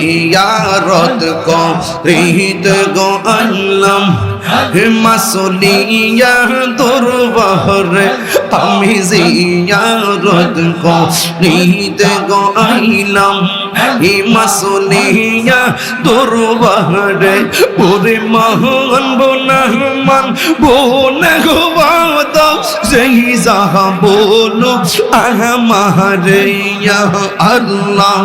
জিয়ারত করিত গো আল্লাম। মাসলিয়া দুর্বহরে, আমি জিয়ারত করিত গো আইলাম ই মাসলিয়া দুর্বহরে, ওরে মহান বোনাহমান বোনা গো বাদ সেই যাহা বলো আমারে ইয়া আল্লাহ।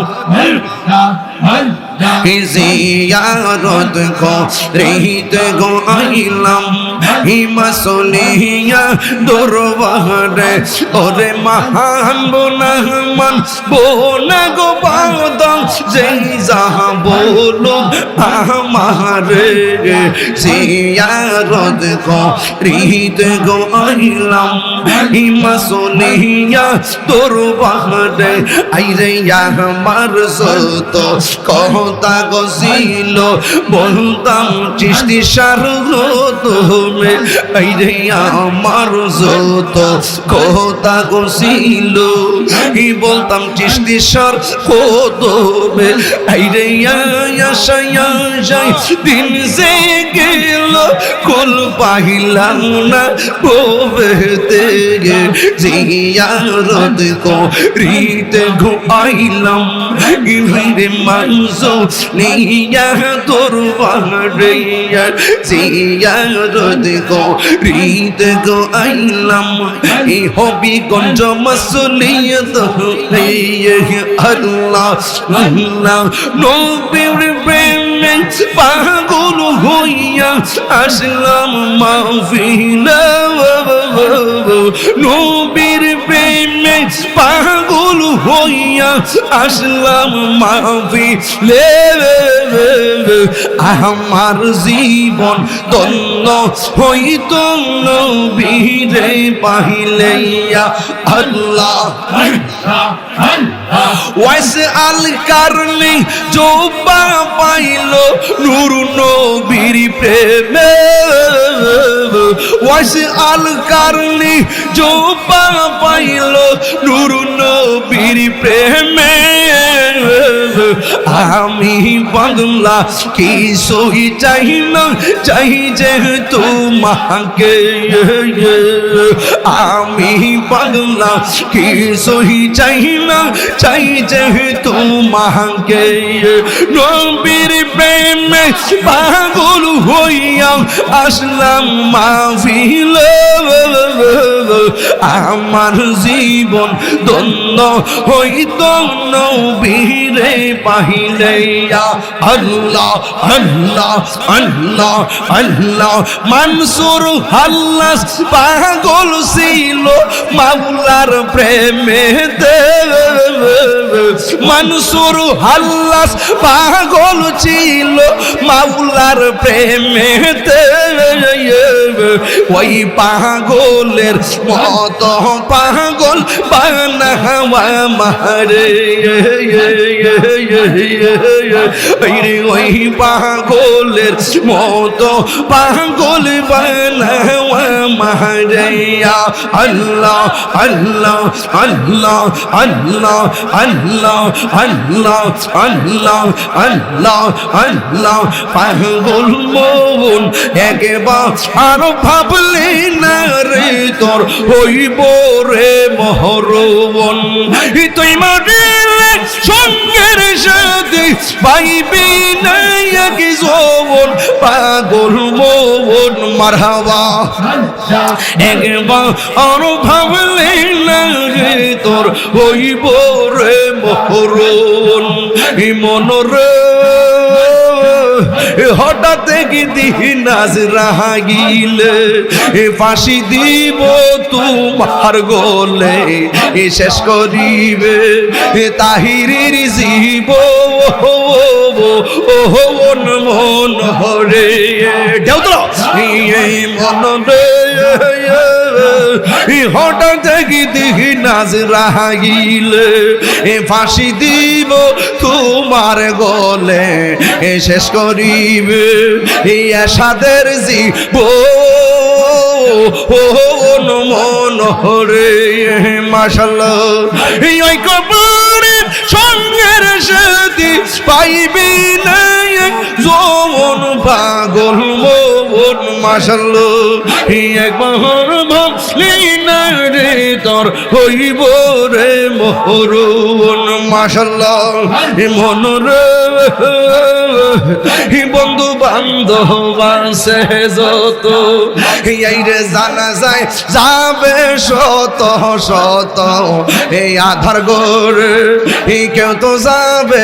জিয়ারত করিত গো আইলাম, হিমাসলিয়া দরবারে। ওরে মহান বোনাহমান বোনা গো বাদম যেই যাহা বলো আমারে। জিয়ারত করিত গো আইলাম, হিমাসলিয়া দরবারে। আইরে আমার সত কথা গছিল বলতাম চিস্তি সার তুমি আইরে আমার যত কথা গছিল ই বলতাম চিস্তি সার কদমে আইরে আশায়া যাই, দিন সে গেল, কল পাহিলাম না ববেতে জিয়ারত কো রিতে ঘো আইলাম ইরে মাংস নিয়া তোর বাড়িয়া জিয়ারত কো গো আইলাম। ই হবি গঞ্জ মাসুলিয়ত আল্লাহ আল্লাহ। নবীর প্রেমে পাগল হইয়া আসলাম মাহফিলা। নবীর প্রেমে পাগল হইয়া আসলাম মাহফিলে আমার জীবন তন্ন হইত নবীরে পাহিলেয়া আল্লাহ। ওয়াইস আল কারণে পাইল নূর নবীর প্রেমে। আল কারণে পাইল নূর নবীর প্রেমে আমি বাংলা কি সহি চাই না? চাই যে তোমাকে আমি বাংলা কি সহি চাই না? চাই যে তোমাকে নবীর প্রেমে পাগল হইয়া আসলাম মাহফিল। আমার জীবন দ্বন্দ্ব হইত নবীরে। পাহিলেয়া আল্লাহ আল্লাহ আল্লাহ আল্লাহ। মানসুর হাল্লাস পাগল ছিল, মাওলার প্রেমে মানসুর হাল্লাস পাগল ছিল, মাওলার প্রেমে ওই পাগলের মত পাগল বানাওয়া মারে। ওই পাগলের মত পাগল পাগল মন একবার ভাবলি না রে তোর হইব রে মহরবন তুই মারিলে সঙ্গের সাথে পাইবি না এক যৌবন, পাগল মন মারহাবা। একবার আর ভাবলি না রে তোর হইব রে মহরবন মনরে হঠাৎ কি নাজ রাগিলে এ ফাঁসি দিব তোমার গোলে শেষ করিবে তাহিরির জীব ও মন হরে ঢেউ তো মন রে হঠাৎ কি দেখি নাজ রাগিলে এ ফাঁসি দিব তোমার গলে, এ শেষ করিবে এই আশাদের জীব। ও মন হরে মাসাল্লাহ কবরের সঙ্গের সেদি পাইবি না যৌবন পাগল মন মাসাল্ল একবার ভাবলি না রে তোর হইব রে মোহরুন মাসাল্লাহ মন রে বন্ধু বান্ধব আছে যত। এই রে জানা যায়, যাবে শত শত এই আধার গোর কেউ তো যাবে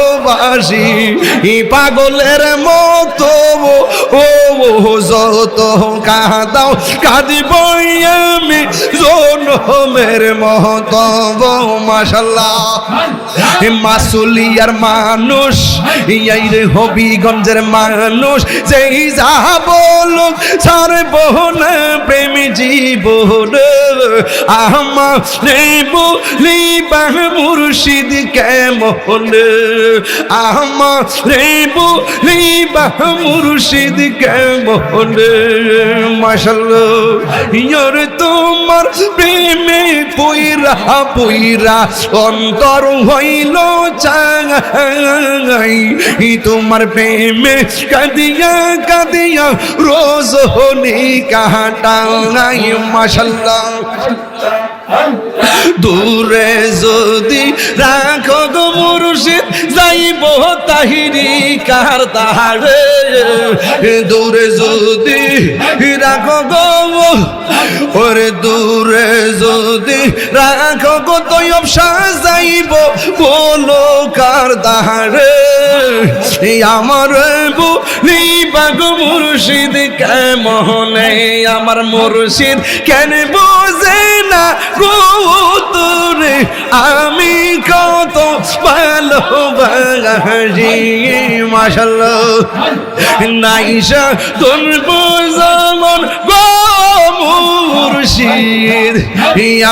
ভালোবাসি ই পাগলের মতো ও যত কাঁদাও কাঁদিব আমি জনমের মহত মাসাল্লাহ মাসুলিয়ার মানুষ এই রে হবিগঞ্জের মানুষ যেই যা বলুক সার বহনে প্রেম জীবন। আমার বলি বাহ মুর্শিদ কেমন? আমার বলি বাহ মুর্শিদ কেমন? মাসাল্লাহ ইয়র তোমার প্রেমে পইরা পইরা অন্তর হইল চাঙাই। তোমার প্রেমে কাঁদিয়া কাঁদিয়া রোজ হনি কাটাই মাসাল্লাহ দূরে যদি রাখো গো মুর্শিদ, যাইব তাহিরি কার তাহারে। দূরে যদি রাখো গো ওরে দূরে যদি রাখো গো তৈব সাজাইব বলো কার তাহারে। আমার বলি বাগো মুর্শিদ, কেমনে আমার মুর্শিদ, কেন বোঝে না গো তোরে আমি কত ভালোবাসি মাশাল্লাহ নাইসা তোর বোঝামন গো মুর্শিদ।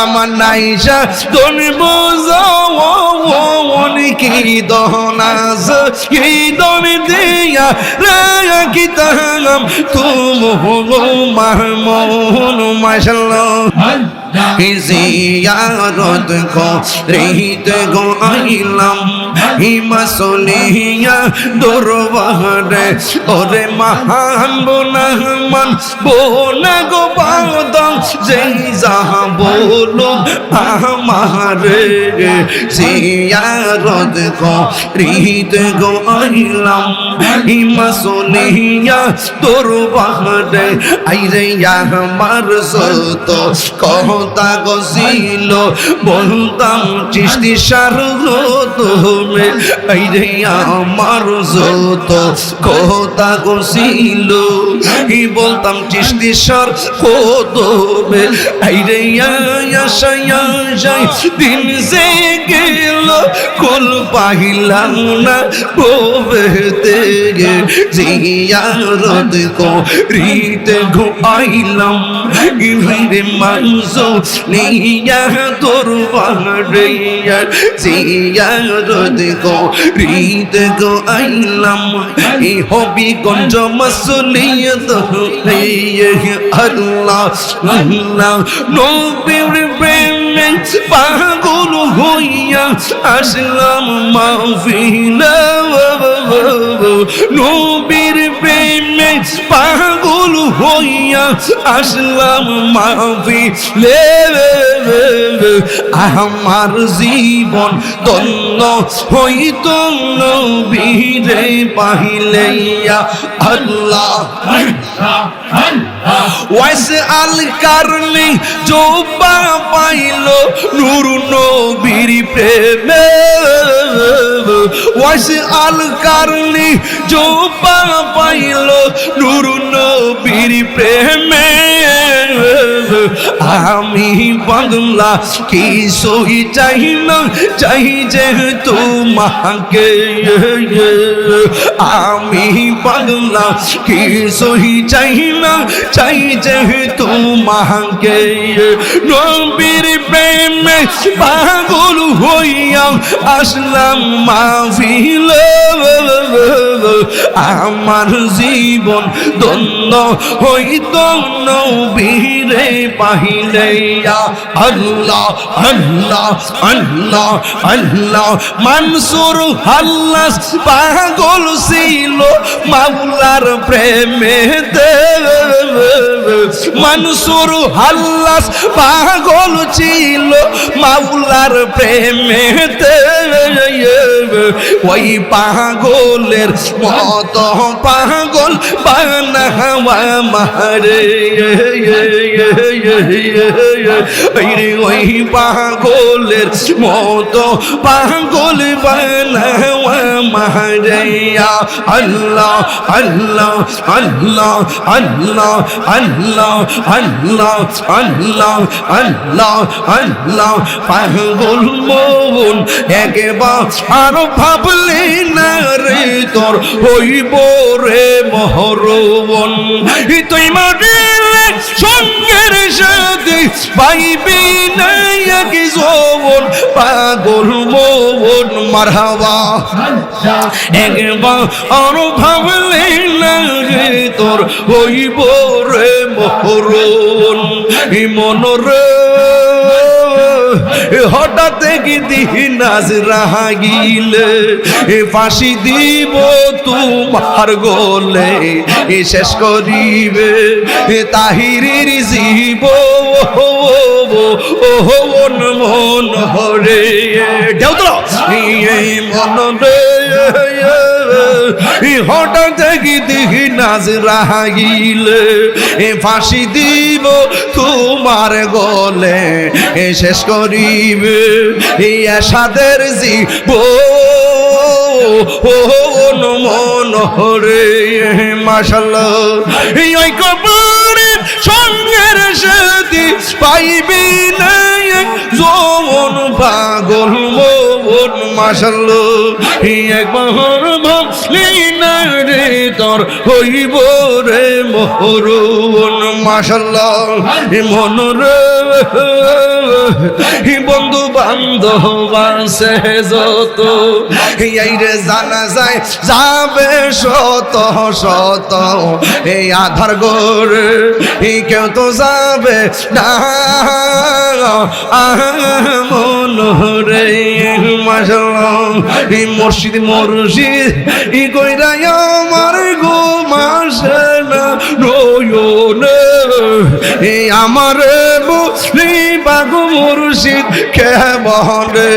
আমার নাইসা তোর বোঝামন কি দহনাস কি দম দিয়া রাখিতাম। তুম মাহমুন মাশাল্লাহ জিয়ারত কো রহিত গো আইলাম, হিমাসলিয়া দরবারে। ওরে মহান বোনাহমান বোনা গো বাদম যেই যাহা বলো আমারে। জিয়ারত কো রহিত গো আইলাম, হিমাসলিয়া দরবারে। আইরে আমার সত কথা গছিল বলতাম চিস্তি সার তুমি আইরে আমার যত কথা গছিল ই বলতাম চিস্তি সার কদমে? আইরে আশায়া যাই, দিন সে গেল, কুল পাহিলাম না ববেতে গে। জিয়ারত কো রিতে ঘু আইলাম ইভিরে মাংস নিয়া তোর বাড়িয়া জিয়ারত কো রিতে গো আইলাম ই হবি গঞ্জ মসলিয়ত হে আল্লাহ আল্লাহ। নবীর প্রেমে পাগল হইয়া আসলাম মাহফিলা। নবীর প্রেমে পাগল হইয়া আসলাম মাহফিলে আমার জীবন তন্ন হইত নবীরে পাহিলেইয়া আল্লাহ। ওয়াইস আল কারণে জোবা পাইল নূর নবীর প্রেমে। ওয়াইস আল কারণে জোবা পাইল নূর নবীর প্রেমে। আমি বাংলা কি সই চাই না? চাই যে তোমাকে, আমি বাংলা কি সই চাই না? চাই যে তোমাকে, নবীর প্রেমে পাগল হইয়া আসলাম মাহফিল। আমার জীবন দ্বন্দ্ব হইত নবীরে পাহিলে আল্লাহ আল্লাহ আল্লাহ আল্লাহ। মানসুর হাল্লাস পাগল ছিল, মাওলার প্রেমে মানসুর হাল্লাস পাগল ছিল, মাওলার প্রেমে ওই পাগলের মত পাগল বানাওয়া মারে। ওই পাগলের মত পাগল বানাওয়া মারে আল্লাহ আল্লাহ আল্লাহ আল্লাহ আল্লাহ আল্লাহ আল্লাহ আল্লাহ আল্লাহ পাগল মন একবার আরও ভাবলি না রে তোর হইব রে মহরবন তুই মারিলে সঙ্গের সাথে পাইবি না এক যৌবন, পাগল মন মারহাবা। একবার আর ভাবলে না তোর হইব রে মনরে হঠাৎ দিন আজ রাগিলে এ ফাঁসি দিব তোমার গোলে এ শেষ করিবে তাহিরির জীব ও মন হরে ঢেউ তো মন রে হঠাৎ দেখি নাজ রাগিলে এ ফাঁসি দিব তোমার গলে, এ শেষ করিবে এই আশাদের জীব। ও মন হরে মাশাল্লাহ এই ওই কবরের সঙ্গের সাথে পাইবি না যৌবন পাগল মন। এই একবার ভাবলি না রে তোর হইব রে। মোহরুন বন্ধু বান্ধব আছে যত। এই রে জানা যায় যাবে শত শত। এই আধার গোর কেউ তো যাবে না। মন রে মাশাল্লাহ এই মসজিদ মসজিদ ই কইরা আমার গো মাসে না, নয়নে। আমার বলি বাগু মুর্শিদ কেমনে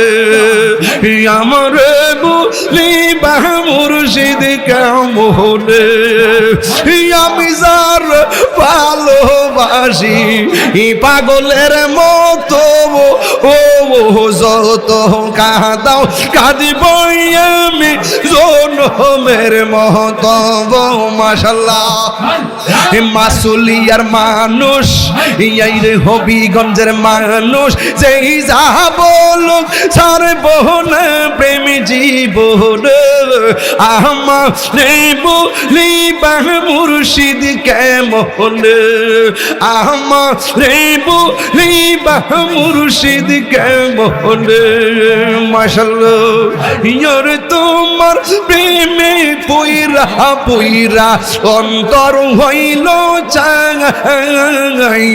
এই আমার বলি বাহ মুর্শিদ কেমনে আমি যার ভালোবাসি পাগলের ও যত কাঁদাও কাঁদিব আমি জনমের মহত মাসাল্লাহ মাসুলিয়ার মানুষ এই রে হবিগঞ্জের মানুষ। যেই যা বলুক সার বহন প্রেম জীবন। আমার বলি বাহ মুর্শিদ কেমন? আমার বলি বাহ মুর্শিদ কেমন? মাসাল্লাহ ইয়ার তোমার প্রেমে পইরা পইরা অন্তর হইল চাঙাই।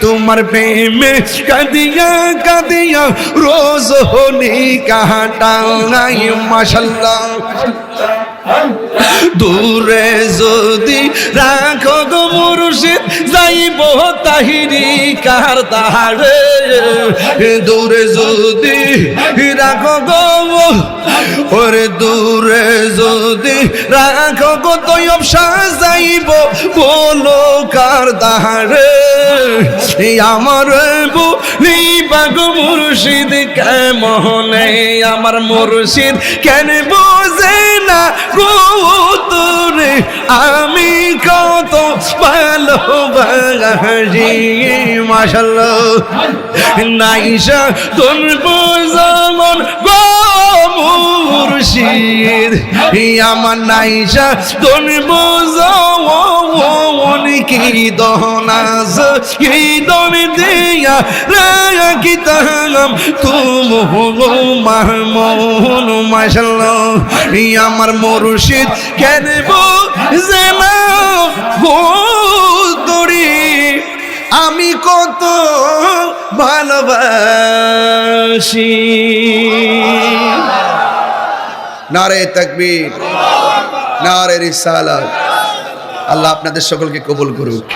তোমার প্রেমে কাঁদিয়া কাঁদিয়া রোজ হনি কাটাই মাসাল্লাহ দূরে যদি রাখো গো মুর্শিদ যাইব তাহিরি কার তাহারে দূরে যদি রাখো গো, ওরে দূরে যদি রাখো গো তৈব সাজাইব বলো কার তাহারে আমার বলি বাগো মুর্শিদ কেমনে? আমার মুর্শিদ কেন বোঝে না গো? আমি কত ভালোবাসি মাশাল্লাহ নাইসা তোর যেমন মুর্শিদ। আমার নাইসা তোর বোঝন কি দহনাস কি দন দিয়া রাখিতাম তুম মন মাশাল্লাহ আমার মুর্শিদ, কেন না আমি কত ভালোবাসি। নারে তকবীর, নারে রিসালাত। আল্লাহ আপনাদের সকলকে কবুল করুক।